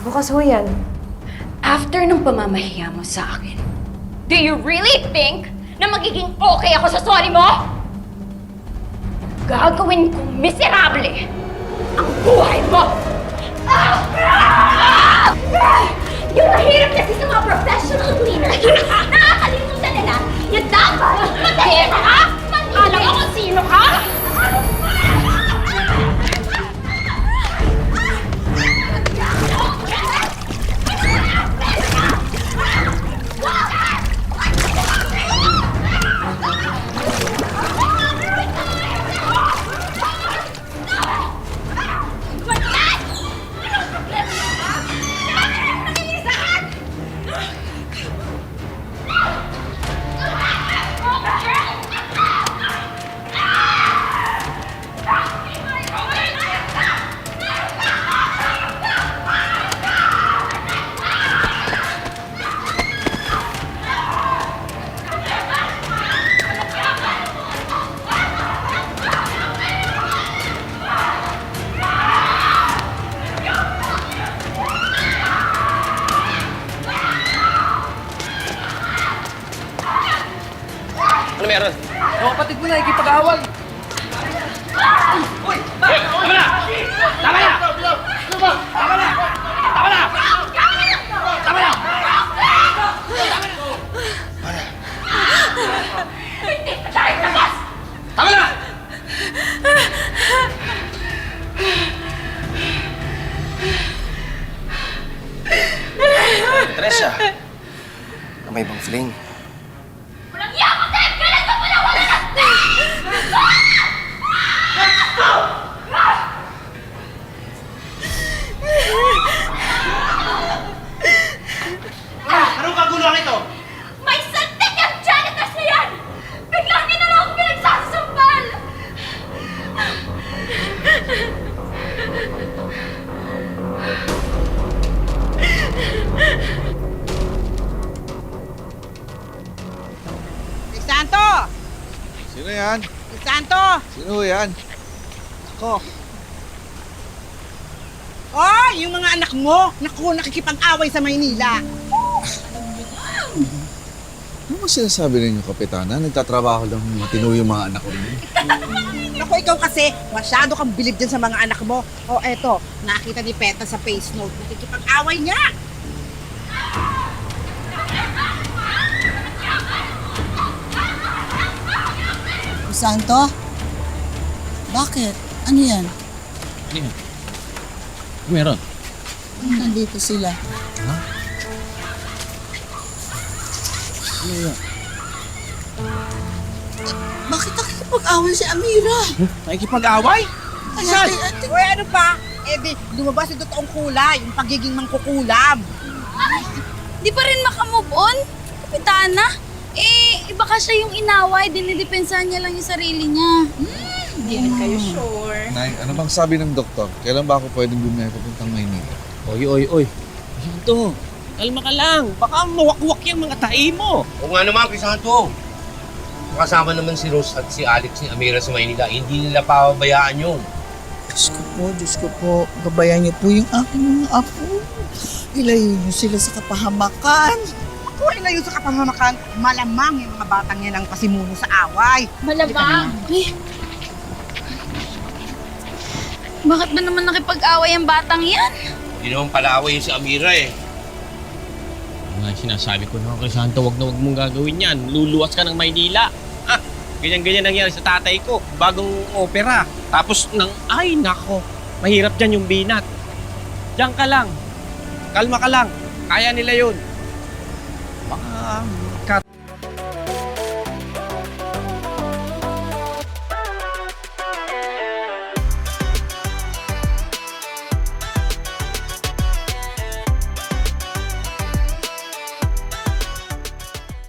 Bukas ho yan. After nung pamamahiya mo sa akin, do you really think na magiging okay ako sa sorry mo? Gagawin kong miserable ang buhay mo! Ah! Ah! Ah! Meron? Yung kapatid mo na ikipag-away. Tama na! Tama na! Tama na! Tama na! Tama na! Tama na! Teresa, may ibang fling. Yan? Crisanto! Sino yan? Ako. Oh, yung mga anak mo! Naku, nakikipag-away sa Maynila. Ano ba sinasabi ninyo, Kapitana? Nagtatrabaho lang matino yung mga anak ko rin. Naku, ikaw kasi, masyado kang bilib dyan sa mga anak mo. Oh, eto, nakita ni Peta sa face note. Nakikipag-away niya. Santo? Bakit? Ano yan? Meron. Nandito sila. Bakit nakikipag-away si Amira? Nakikipag-away? Ate, ate, Uy, ano pa? Eh di, lumabas yung totoong kulay, yung pagiging mangkukulam. Di pa rin makamove on? Kapitana? Eh, iba ka siya yung inaway, dinidepensahan niya lang yung sarili niya. Hindi rin kayo sure. Nay, ano bang sabi ng doktor? Kailan ba ako pwedeng bumiyay papuntang Maynila? Oy, oy, oy. Santo, kalma ka lang. Baka mawakwak yung mga tae mo. O nga naman, Crisanto. Kasama naman si Rose at si Alex ni Amira sa Maynila. Hindi nila pababayaan yun. Diyos ko po, Diyos ko po. Gabayan niyo po yung aking mga apo. Ilayo niyo sila sa kapahamakan. Kung ilayo sa kapamamakan, malamang yung mga batang yan ang pasimuno sa away. Malabang. Eh. Bakit ba naman nakipag-away ang batang yan? Hindi naman pala away yung si Amira eh. Nga sinasabi ko na kay Santo, wag na wag mong gagawin yan. Luluwas ka ng Maynila. Ha? Ganyan-ganyan nangyari sa tatay ko. Bagong opera. Tapos nang, ay nako, mahirap dyan yung binat. Diyan ka lang. Kalma ka lang. Kaya nila yun. Baka